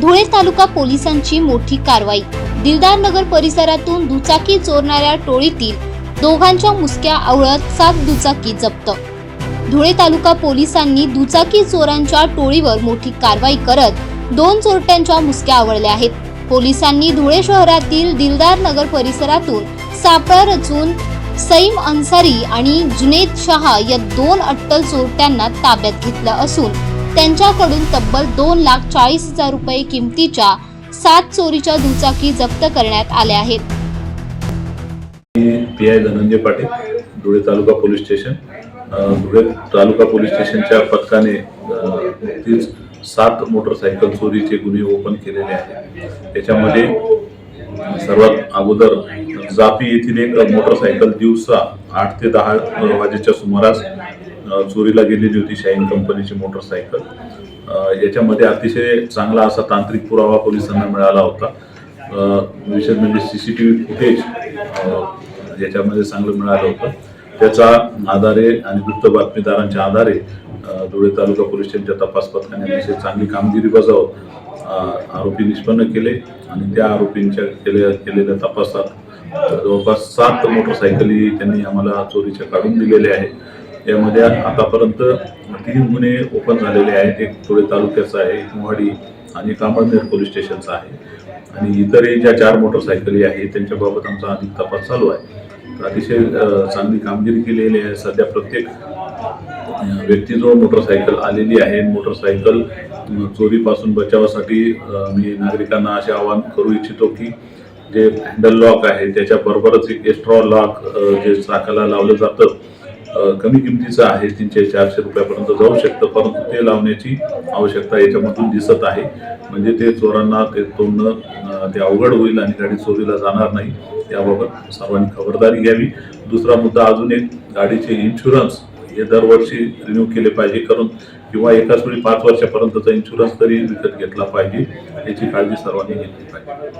धुळे तालुका पोलिसांची मोठी कारवाई. दिलदार नगर परिसरातून दुचाकी चोरणाऱ्या टोळीतील दोघांच्या मुसक्या आवळत सात दुचाकी जप्त. धुळे तालुका पोलिसांनी दुचाकी चोरांच्या टोळीवर मोठी कारवाई करत दोन चोरट्यांच्या मुसक्या आवळल्या आहेत. पोलिसांनी धुळे शहरातील दिलदार नगर परिसरातून सापळा रचून सईम अन्सारी आणि जुनेद शहा या दोन अट्टल चोरट्यांना ताब्यात घेतलं असून त्यांच्याकडून तब्बल दोन लाख चाळीस हजार रुपये किमतीच्या सात चोरीच्या दुचाकी जप्त करण्यात आल्या आहेत. P I Dhananjay Patil Dhule taluka police station. Dhule taluka police स्टेशनच्या पथकाने नुकतीच सात मोटरसायकल चोरीचे गुन्हे ओपन केलेले आहेत. त्याच्यामध्ये सर्वात अगोदर जापी येथील एक मोटरसायकल दिवसा आठ ते दहा वाजेच्या सुमारास चोरीला गेलेली होती शाईन कंपनीची मोटरसायकल. याच्यामध्ये अतिशय चांगला असा तांत्रिक पुरावा पोलिसांना मिळाला होता. विशेष म्हणजे C C T V footage याच्यामध्ये चांगलं मिळालं होतं. त्याचा आधारे आणि गुप्त बातमीदारांच्या आधारे धुळे तालुका पोलीस स्टेशनच्या तपास पथकाने अतिशय चांगली कामगिरी बजावत आरोपी निष्पन्न केले आणि त्या आरोपींच्या केल्या केलेल्या तपासात जवळपास सात मोटरसायकली त्यांनी आम्हाला चोरीच्या काढून दिलेल्या आहेत. यामध्ये आतापर्यंत तीन गुन्हे ओपन झालेले आहेत. एक थोडे तालुक्याचं आहे मोहाडी आणि एक पोलीस स्टेशनचा आहे. आणि इतरही ज्या चार मोटरसायकली आहेत त्यांच्याबाबत आमचा अधिक तपास चालू आहे. तर अतिशय चांगली कामगिरी केलेली आहे. सध्या प्रत्येक व्यक्तीजवळ व्यक्ती जो मोटरसायकल आलेली आहे मोटरसायकल चोरीपासून बचावासाठी मी नागरिकांना असे आवाहन करू इच्छितो की जे हँडल लॉक आहे त्याच्याबरोबरच एक एक्स्ट्रा लॉक जे चाकाला लावलं जातं कमी किमतीचं आहे तीनशे चारशे रुपयापर्यंत जाऊ शकतं. परंतु ते लावण्याची आवश्यकता याच्यामधून दिसत आहे. म्हणजे ते चोरांना ते तोडणं ते अवघड होईल आणि गाडी चोरीला जाणार नाही याबाबत सर्वांनी खबरदारी घ्यावी. दुसरा मुद्दा अजून एक गाडीचे इन्शुरन्स हे दरवर्षी रिन्यू केले पाहिजे. करून किंवा एकाच वेळी पाच वर्षापर्यंतचा इन्शुरन्स तरी विकत घेतला पाहिजे याची काळजी सर्वांनी घेतली पाहिजे.